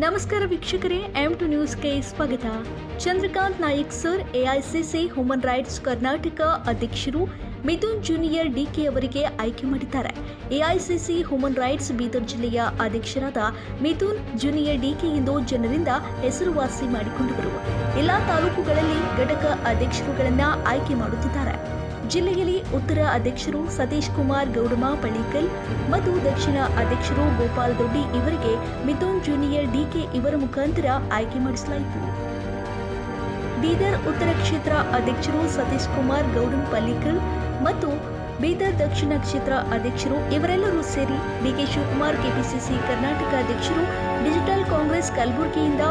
ನಮಸ್ಕಾರ ವೀಕ್ಷಕರೇ M two ನ್ಯೂಸ್ಗೆ ಸ್ವಾಗತ. Chandrakant Nayak sir AICC human rights Karnataka ಅಧ್ಯಕ್ಷರು ಮಿಥುನ್ ಜೂನಿಯರ್ ಡಿಕೆ ಅವರಿಗೆ ಆಯ್ಕೆ ಮಾಡಿದ್ದಾರೆ. ಎಐಸಿಸಿ ಹ್ಯೂಮನ್ ರೈಟ್ಸ್ ಬೀದರ್ ಜಿಲ್ಲೆಯ ಅಧ್ಯಕ್ಷರಾದ ಮಿಥುನ್ ಜೂನಿಯರ್ ಡಿಕೆ ಎಂದು ಜನರಿಂದ ಹೆಸರುವಾಸಿ ಮಾಡಿಕೊಂಡವರು ಎಲ್ಲಾ ತಾಲೂಕುಗಳಲ್ಲಿ ಘಟಕ ಅಧ್ಯಕ್ಷರುಗಳನ್ನ ಆಯ್ಕೆ ಮಾಡುತ್ತಿದ್ದಾರೆ. ಜಿಲ್ಲೆಯಲ್ಲಿ ಉತ್ತರ ಅಧ್ಯಕ್ಷರು ಸತೀಶ್ ಕುಮಾರ್ ಗೌಡಮ ಪಳ್ಳಿಕಲ್ ಮತ್ತು ದಕ್ಷಿಣ ಅಧ್ಯಕ್ಷರು ಗೋಪಾಲ್ ದೊಡ್ಡಿ ಇವರಿಗೆ ಮಿಥುನ್ ಜೂನಿಯರ್ ಡಿಕೆ ಇವರ ಮುಖಾಂತರ ಆಯ್ಕೆ ಮಾಡಿಸಲಾಯಿತು. ಬೀದರ್ ಉತ್ತರ ಕ್ಷೇತ್ರ ಅಧ್ಯಕ್ಷರು ಸತೀಶ್ ಕುಮಾರ್, ಗೌಡಂ ಪಲ್ಲಿಕಲ್ ಮತ್ತು ಬೀದರ್ ದಕ್ಷಿಣ ಕ್ಷೇತ್ರ ಅಧ್ಯಕ್ಷರು ಇವರೆಲ್ಲರೂ ಸೇರಿ ಡಿಕೆ ಶಿವಕುಮಾರ್, ಕೆಪಿಸಿಸಿ ಕರ್ನಾಟಕ ಅಧ್ಯಕ್ಷರು, ಡಿಜಿಟಲ್ ಕಾಂಗ್ರೆಸ್ ಕಲಬುರಗಿಯಿಂದ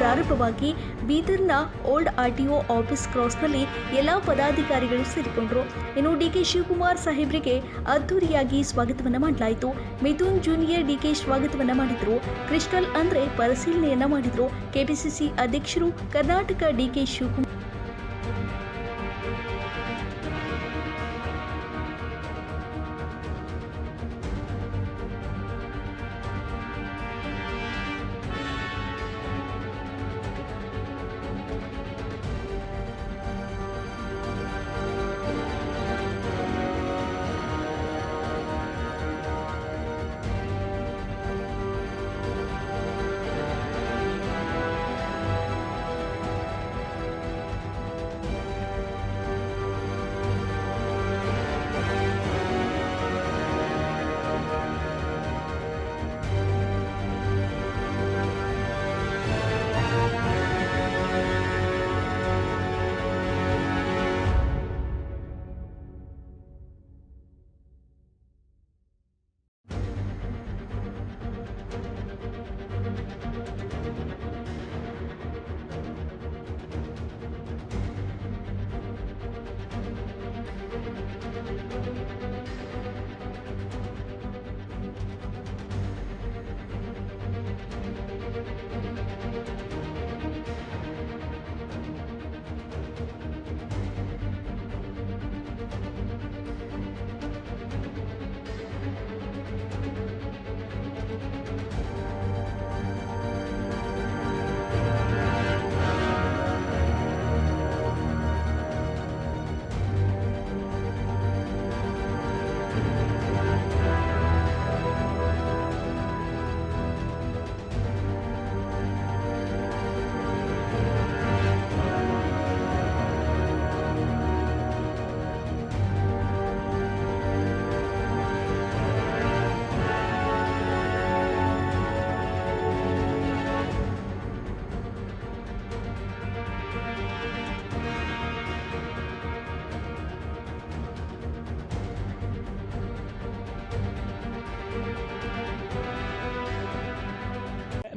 ಪ್ರಾರಂಭವಾಗಿ ಬೀದರ್ನ ಓಲ್ಡ್ ಆರ್ಟಿಒ ಆಫೀಸ್ ಕ್ರಾಸ್ನಲ್ಲಿ ಎಲ್ಲ ಪದಾಧಿಕಾರಿಗಳು ಸೇರಿಕೊಂಡರು. ಇನ್ನು ಡಿಕೆ ಶಿವಕುಮಾರ್ ಸಾಹೇಬ್ರಿಗೆ ಅದ್ಧೂರಿಯಾಗಿ ಸ್ವಾಗತವನ್ನು ಮಾಡಲಾಯಿತು. ಮಿಥುನ್ ಜೂನಿಯರ್ ಡಿಕೆ ಸ್ವಾಗತವನ್ನು ಮಾಡಿದರು. ಕ್ರಿಸ್ಟಲ್ ಅಂದ್ರೆ ಪರಿಶೀಲನೆಯನ್ನ ಮಾಡಿದರು. ಕೆಪಿಸಿಸಿ ಅಧ್ಯಕ್ಷರು ಕರ್ನಾಟಕ ಡಿಕೆ ಶಿವಕುಮಾರ್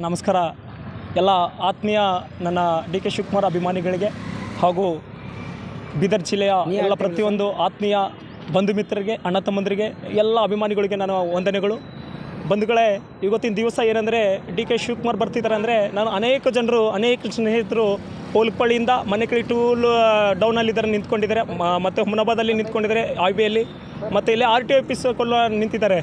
ನಮಸ್ಕಾರ. ಎಲ್ಲ ಆತ್ಮೀಯ ನನ್ನ ಡಿ ಕೆ ಶಿವಕುಮಾರ್ ಅಭಿಮಾನಿಗಳಿಗೆ ಹಾಗೂ ಬೀದರ್ ಜಿಲ್ಲೆಯ ಎಲ್ಲ ಪ್ರತಿಯೊಂದು ಆತ್ಮೀಯ ಬಂಧು ಮಿತ್ರರಿಗೆ ಅಣ್ಣ ತಮ್ಮಂದರಿಗೆ ಎಲ್ಲ ಅಭಿಮಾನಿಗಳಿಗೆ ನಾನು ವಂದನೆಗಳು. ಬಂಧುಗಳೇ ಇವತ್ತಿನ ದಿವಸ ಏನಂದರೆ ಡಿ ಕೆ ಶಿವಕುಮಾರ್ ಬರ್ತಿದ್ದಾರೆ ಅಂದರೆ ನಾನು ಅನೇಕ ಜನರು ಅನೇಕ ಸ್ನೇಹಿತರು ಪೋಲ್ಪಳ್ಳಿಯಿಂದ ಮನೆ ಕಡೆ ಟೂಲ್ ಡೌನಲ್ಲಿದ್ದಾರೆ ನಿಂತ್ಕೊಂಡಿದ್ದಾರೆ. ಮ- ಮತ್ತು ಹುಮನಾಬಾದಲ್ಲಿ ನಿಂತ್ಕೊಂಡಿದ್ದಾರೆ ಐ ಬಿಯಲ್ಲಿ ಮತ್ತು ಇಲ್ಲಿ ಆರ್ ಟಿ ಆಫೀಸ್ ಕೊಲ್ಲ ನಿಂತಿದ್ದಾರೆ.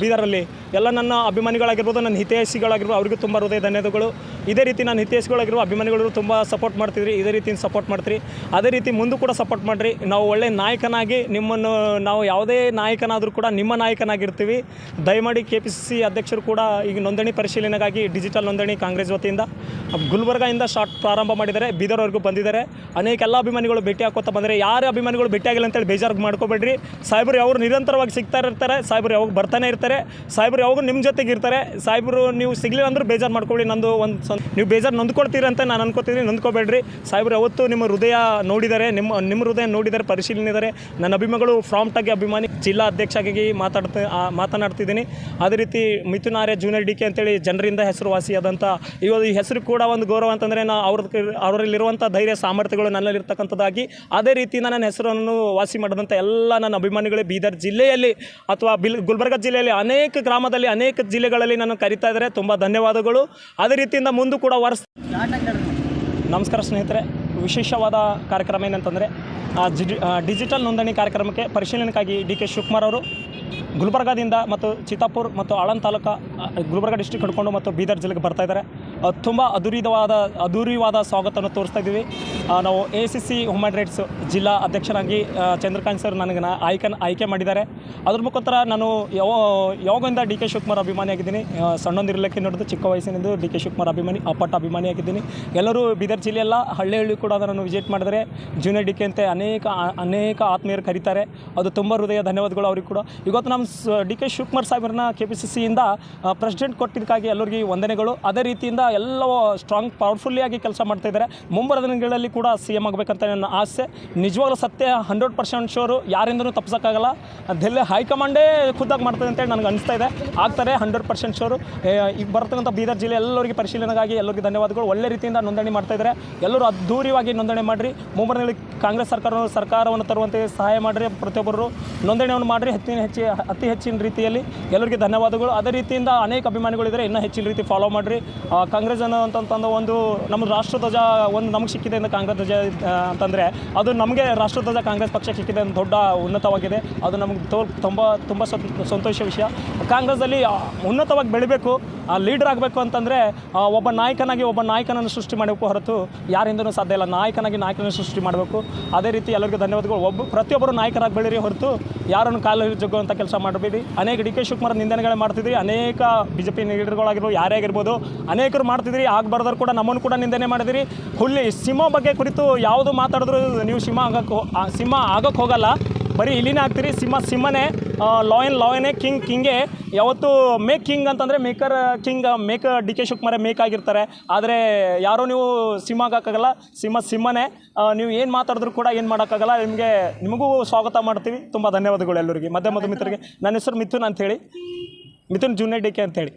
ಬೀದರಲ್ಲಿ ಎಲ್ಲ ನನ್ನ ಅಭಿಮಾನಿಗಳಾಗಿರ್ಬೋದು, ನನ್ನ ಹಿತೈಷಿಗಳಾಗಿರ್ಬೋದು, ಅವರಿಗೂ ತುಂಬ ಹೃದಯ ಧನ್ಯವಾದಗಳು ಇದೇ ರೀತಿ ನನ್ನ ಹಿತೈಷಿಗಳಾಗಿರುವ ಅಭಿಮಾನಿಗಳು ತುಂಬ ಸಪೋರ್ಟ್ ಮಾಡ್ತಿದ್ರಿ, ಇದೇ ರೀತಿ ಸಪೋರ್ಟ್ ಮಾಡ್ತೀರಿ. ಅದೇ ರೀತಿ ಮುಂದೂ ಕೂಡ ಸಪೋರ್ಟ್ ಮಾಡಿರಿ. ನಾವು ಒಳ್ಳೆ ನಾಯಕನಾಗಿ ನಿಮ್ಮನ್ನು ನಾವು ಯಾವುದೇ ನಾಯಕನಾದರೂ ಕೂಡ ನಿಮ್ಮ ನಾಯಕನಾಗಿರ್ತೀವಿ. ದಯಮಾಡಿ ಕೆ ಪಿ ಅಧ್ಯಕ್ಷರು ಕೂಡ ಈಗ ನೋಂದಣಿ ಪರಿಶೀಲನೆಗಾಗಿ ಡಿಜಿಟಲ್ ನೋಂದಣಿ ಕಾಂಗ್ರೆಸ್ ವತಿಯಿಂದ, ಗುಲ್ಬರ್ಗಾಯಿಂದ ಸ್ಟಾರ್ಟ್ ಪ್ರಾರಂಭ ಮಾಡಿದ್ದಾರೆ, ಬೀದರ್ವರೆಗೂ ಬಂದಿದ್ದಾರೆ. ಅನೇಕ ಎಲ್ಲ ಅಭಿಮಾನಿಗಳು ಭೇಟಿ ಹಾಕೋತ ಬಂದರೆ, ಯಾರೇ ಅಭಿಮಾನಿಗಳು ಭೇಟಿ ಆಗಿಲ್ಲ ಅಂತೇಳಿ ಬೇಜಾರು ಮಾಡ್ಕೋಬೇಡ್ರಿ. ಸಾಹೇಬರು ಅವರು ನಿರಂತರವಾಗಿ ಸಿಗ್ತಾ ಇರ್ತಾರೆ, ಸಾಹೇಬರು ಯಾವಾಗ ಬರ್ತಾನೆ ಇರ್ತಾರೆ. ಸಾಹೇಬರು ಯಾವಾಗೂ ನಿಮ್ಮ ಜೊತೆಗೆ ಇರ್ತಾರೆ. ಸಾಹೇಬರು ನೀವು ಸಿಗಲಿಲ್ಲ ಅಂದ್ರೆ ಬೇಜಾರು ಮಾಡ್ಕೊಳ್ಳಿ ನಂದು ಒಂದು ನೀವು ಬೇಜಾರು ನೊಂದ್ಕೊಳ್ತೀರಿ ಅಂತ ನಾನು ಅನ್ಕೋತೀನಿ. ನೊಂದ್ಕೋಬೇಡ್ರಿ. ಸಾಹೇಬರು ಯಾವತ್ತು ನಿಮ್ಮ ಹೃದಯ ನೋಡಿದ್ದಾರೆ ನಿಮ್ಮ ನಿಮ್ಮ ಹೃದಯ ನೋಡಿದ್ದಾರೆ ಪರಿಶೀಲನೆ ನನ್ನ ಅಭಿಮಾನಿಗಳು ಫ್ರಾಮ್ಟಾಗಿ ಅಭಿಮಾನಿ, ಜಿಲ್ಲಾ ಅಧ್ಯಕ್ಷರಾಗಿ ಮಾತಾಡ್ತಾ ಮಾತನಾಡ್ತಿದ್ದೀನಿ. ಅದೇ ರೀತಿ Mithun Arya junior D K ಅಂತೇಳಿ ಜನರಿಂದ ಹೆಸರುವಾಸಿಯಾದಂಥ ಇವಾಗ ಈ ಹೆಸರು ಕೂಡ ಒಂದು ಗೌರವ ಅಂತಂದರೆ ನಾ ಅವ್ರ ಅವರಲ್ಲಿರುವಂಥ ಧೈರ್ಯ, ಸಾಮರ್ಥ್ಯಗಳು ನನ್ನಲ್ಲಿರ್ತಕ್ಕಂಥದ್ದಾಗಿ, ಅದೇ ರೀತಿ ನನ್ನ ಹೆಸರನ್ನು ವಾಸಿ ಮಾಡಿದಂಥ ಎಲ್ಲ ನನ್ನ ಅಭಿಮಾನಿಗಳೇ ಬೀದರ್ ಜಿಲ್ಲೆಯಲ್ಲಿ ಅಥವಾ ಬಿಲ್, ಗುಲ್ಬರ್ಗ ಜಿಲ್ಲೆಯಲ್ಲಿ ಅನೇಕ ಗ್ರಾಮದಲ್ಲಿ ಅನೇಕ ಜಿಲ್ಲೆಗಳಲ್ಲಿ ನಾನು ಕರಿತಾ ಇದ್ದಾರೆ. ತುಂಬ ಧನ್ಯವಾದಗಳು. ಅದೇ ರೀತಿಯಿಂದ ಮುಂದೆ ಕೂಡ ವರ್ಷ ನಮಸ್ಕಾರ ಸ್ನೇಹಿತರೆ. ವಿಶೇಷವಾದ ಕಾರ್ಯಕ್ರಮ ಏನಂತಂದರೆ ಡಿಜಿಟಲ್ ನೋಂದಣಿ ಕಾರ್ಯಕ್ರಮಕ್ಕೆ ಪರಿಶೀಲನೆಗಾಗಿ ಡಿ ಕೆ ಶಿವಕುಮಾರ್ ಅವರು ಗುಲ್ಬರ್ಗಾದಿಂದ ಮತ್ತು ಚಿತ್ತಾಪುರ್ ಮತ್ತು ಆಳಂದ್ ತಾಲೂಕು ಗುಲ್ಬರ್ಗಾ ಡಿಸ್ಟ್ರಿಕ್ಟ್ ಹಿಡ್ಕೊಂಡು ಮತ್ತು ಬೀದರ್ ಜಿಲ್ಲೆಗೆ ಬರ್ತಾ ಇದ್ದಾರೆ. ಆ, ತುಂಬ ಅಧೂರಿತವಾದ ಅಧೂರಿವಾದ ಸ್ವಾಗತವನ್ನು ತೋರಿಸ್ತಾ ಇದ್ದೀವಿ. ನಾವು A C C human rights ಜಿಲ್ಲಾ ಅಧ್ಯಕ್ಷರಾಗಿ ಚಂದ್ರಕಾಂತ್ ಸರ್ ನನಗೆ ಆಯ್ಕೆ ಆಯ್ಕೆ ಮಾಡಿದ್ದಾರೆ. ಅದ್ರ ಮುಖಾಂತರ ನಾನು ಯಾವ, ಯಾವಾಗಿಂದ ಡಿ ಕೆ ಶಿವಕುಮಾರ್ ಅಭಿಮಾನಿಯಾಗಿದ್ದೀನಿ ಸಣ್ಣೊಂದಿರಲಿಕ್ಕೆ ನೋಡಿದ್ದು, ಚಿಕ್ಕ ವಯಸ್ಸಿನಿಂದ ಡಿ ಕೆ ಶಿವಕುಮಾರ್ ಅಭಿಮಾನಿ, ಅಪ್ಪಟ್ಟ ಅಭಿಮಾನಿಯಾಗಿದ್ದೀನಿ ಎಲ್ಲರೂ ಬೀದರ್ ಜಿಲ್ಲೆಯೆಲ್ಲ ಹಳ್ಳಿ ಹಳ್ಳಿ ಕೂಡ ಅದನ್ನು ವಿಸಿಟ್ ಮಾಡಿದರೆ ಜೂನಿಯರ್ ಡಿ ಕೆ ಅಂತ ಅನೇಕ ಅನೇಕ ಆತ್ಮೀಯರು ಕರೀತಾರೆ. ಅದು ತುಂಬ ಹೃದಯ ಧನ್ಯವಾದಗಳು ಅವ್ರಿಗೆ ಕೂಡ. ಇವತ್ತು ನಮ್ಮ ಡಿ ಕೆ ಶಿವಕುಮಾರ್ ಸಾಹೇಬ್ರನ್ನ ಕೆ ಪಿ ಸಿ ಸಿಯಿಂದ ಪ್ರೆಸಿಡೆಂಟ್ ಕೊಟ್ಟಿದ್ದಕ್ಕಾಗಿ ಎಲ್ಲರಿಗೆ ವಂದನೆಗಳು. ಅದೇ ರೀತಿಯಿಂದ ಎಲ್ಲ ಸ್ಟ್ರಾಂಗ್ ಪವರ್ಫುಲ್ಲಿಯಾಗಿ ಕೆಲಸ ಮಾಡ್ತಾ ಇದ್ದಾರೆ. ದಿನಗಳಲ್ಲಿ ಕೂಡ ಸಿ ಎಂ ಆಗಬೇಕಂತ ನನ್ನ ಆಸೆ. ನಿಜವಾಗ್ಲೂ ಸತ್ಯ ಹಂಡ್ರೆಡ್ ಪರ್ಸೆಂಟ್ ಶೋರು ಯಾರಿಂದನೂ ತಪ್ಪಿಸೋಕ್ಕಾಗಲ್ಲ. ದೆಲ್ಲಿ ಹೈಕಮಾಂಡೇ ಖುದ್ದಾಗಿ ಮಾಡ್ತದೆ ಅಂತೇಳಿ ನನಗೆ ಅನಿಸ್ತಾ ಇದೆ. ಆಗ್ತಾರೆ ಹಂಡ್ರೆಡ್ ಪರ್ಸೆಂಟ್ ಶೋರು ಈಗ ಬರ್ತಕ್ಕಂಥ ಬೀದರ್ ಜಿಲ್ಲೆ ಎಲ್ಲರಿಗೆ ಪರಿಶೀಲನೆಗಾಗಿ ಎಲ್ಲರಿಗೆ ಧನ್ಯವಾದಗಳು. ಒಳ್ಳೆ ರೀತಿಯಿಂದ ನೋಂದಣಿ ಮಾಡ್ತಾ ಇದ್ದಾರೆ. ಎಲ್ಲರೂ ಅದ್ದೂರಿಯಾಗಿ ನೋಂದಣಿ ಮಾಡಿರಿ. ಮುಂಬರಿನಲ್ಲಿ ಕಾಂಗ್ರೆಸ್ ಸರ್ಕಾರ ಸರ್ಕಾರವನ್ನು ತರುವಂತೆ ಸಹಾಯ ಮಾಡಿರಿ. ಪ್ರತಿಯೊಬ್ಬರು ನೋಂದಣಿಯನ್ನು ಮಾಡಿರಿ. ಹೆಚ್ಚಿನ ಹೆಚ್ಚಿ, ಅತಿ ಹೆಚ್ಚಿನ ರೀತಿಯಲ್ಲಿ ಎಲ್ಲರಿಗೆ ಧನ್ಯವಾದಗಳು. ಅದೇ ರೀತಿಯಿಂದ ಅನೇಕ ಅಭಿಮಾನಿಗಳಿದ್ದಾರೆ. ಇನ್ನೂ ಹೆಚ್ಚಿನ ರೀತಿ ಫಾಲೋ ಮಾಡಿರಿ. ಕಾಂಗ್ರೆಸ್ ಅನ್ನೋ ಅಂತಂತಂದ್ರೆ ಒಂದು ನಮ್ಮ ರಾಷ್ಟ್ರಧ್ವಜ ಒಂದು ನಮಗೆ ಸಿಕ್ಕಿದೆ ಅಂತ ಕಾಂಗ್ರೆಸ್ ಧ್ವಜ ಆ, ಅಂತಂದರೆ ಅದು ನಮಗೆ ರಾಷ್ಟ್ರಧ್ವಜ ಕಾಂಗ್ರೆಸ್ ಪಕ್ಷ ಸಿಕ್ಕಿದೆ ಅಂತ ದೊಡ್ಡ ಉನ್ನತವಾಗಿದೆ. ಅದು ನಮಗೆ ತೋ ತುಂಬ ತುಂಬ ಸಂತೋಷ ವಿಷಯ. ಕಾಂಗ್ರೆಸ್ಸಲ್ಲಿ ಆ, ಉನ್ನತವಾಗಿ ಬೆಳಿಬೇಕು ಲೀಡರ್ ಆಗಬೇಕು ಅಂತಂದರೆ ಒಬ್ಬ ನಾಯಕನಾಗಿ ಒಬ್ಬ ನಾಯಕನನ್ನು ಸೃಷ್ಟಿ ಮಾಡಬೇಕು ಹೊರತು ಯಾರಿಂದನೂ ಸಾಧ್ಯ ಇಲ್ಲ. ನಾಯಕನಾಗಿ ನಾಯಕನನ್ನು ಸೃಷ್ಟಿ ಮಾಡಬೇಕು. ಅದೇ ರೀತಿ ಎಲ್ಲರಿಗೂ ಧನ್ಯವಾದಗಳು. ಒಬ್ಬ ಪ್ರತಿಯೊಬ್ಬರು ನಾಯಕರಾಗಿ ಬೆಳೀರಿ ಹೊರತು ಯಾರನ್ನು ಕಾಲು ಜಗ್ಗುವಂಥ ಕೆಲಸ ಮಾಡಬೇಡಿ. ಅನೇಕ ಡಿ ಕೆ ಶಿವಕುಮಾರ್ ನಿಂದನೆಗಳೇ ಮಾಡ್ತಿದ್ರಿ. ಅನೇಕ ಬಿ ಜೆ ಪಿ ಲೀಡರ್ಗಳಾಗಿರ್ಬೋದು ಯಾರೇ ಆಗಿರ್ಬೋದು ಅನೇಕರು ಮಾಡ್ತಿದ್ರಿ ಆಗಬಾರ್ದವ್ರು ಕೂಡ ನಮ್ಮನ್ನು ಕೂಡ ನಿಂದನೆ ಮಾಡಿದಿರಿ ಹುಲ್ಲಿ ಸಿಂಹ ಬಗ್ಗೆ ಕುರಿತು ಯಾವುದು ಮಾತಾಡಿದ್ರು ನೀವು ಸಿಂಹ ಆಗಕ್ಕೆ ಸಿಂಹ ಆಗೋಕ್ಕೆ ಹೋಗಲ್ಲ. ಬರೀ ಇಲ್ಲಿನೇ ಆಗ್ತೀರಿ ಸಿಂಹ ಸಿಂಹನೇ ಲಾಯನ್ ಲಾಯನೇ ಕಿಂಗ್ ಕಿಂಗೆ ಯಾವತ್ತು ಮೇಕ್ ಕಿಂಗ್ ಅಂತಂದರೆ maker king make D K ಶಿವಕುಮಾರೇ make ಆಗಿರ್ತಾರೆ. ಆದರೆ ಯಾರೂ ನೀವು ಸಿಂಹ ಆಗೋಕ್ಕಾಗಲ್ಲ ಸಿಂಹ ಸಿಂಹನೇ. ನೀವು ಏನು ಮಾತಾಡಿದ್ರು ಕೂಡ ಏನು ಮಾಡೋಕ್ಕಾಗಲ್ಲ. ನಿಮಗೆ ನಿಮಗೂ ಸ್ವಾಗತ ಮಾಡ್ತೀವಿ. ತುಂಬ ಧನ್ಯವಾದಗಳು ಎಲ್ಲರಿಗೆ. ಮಧ್ಯ ಮಧು ಮಿತ್ರರಿಗೆ. ನನ್ನ ಹೆಸರು ಮಿಥುನ್ ಅಂತೇಳಿ. ಮಿಥುನ್ ಜೂನಿಯರ್ ಡಿ ಕೆ ಅಂತೇಳಿ.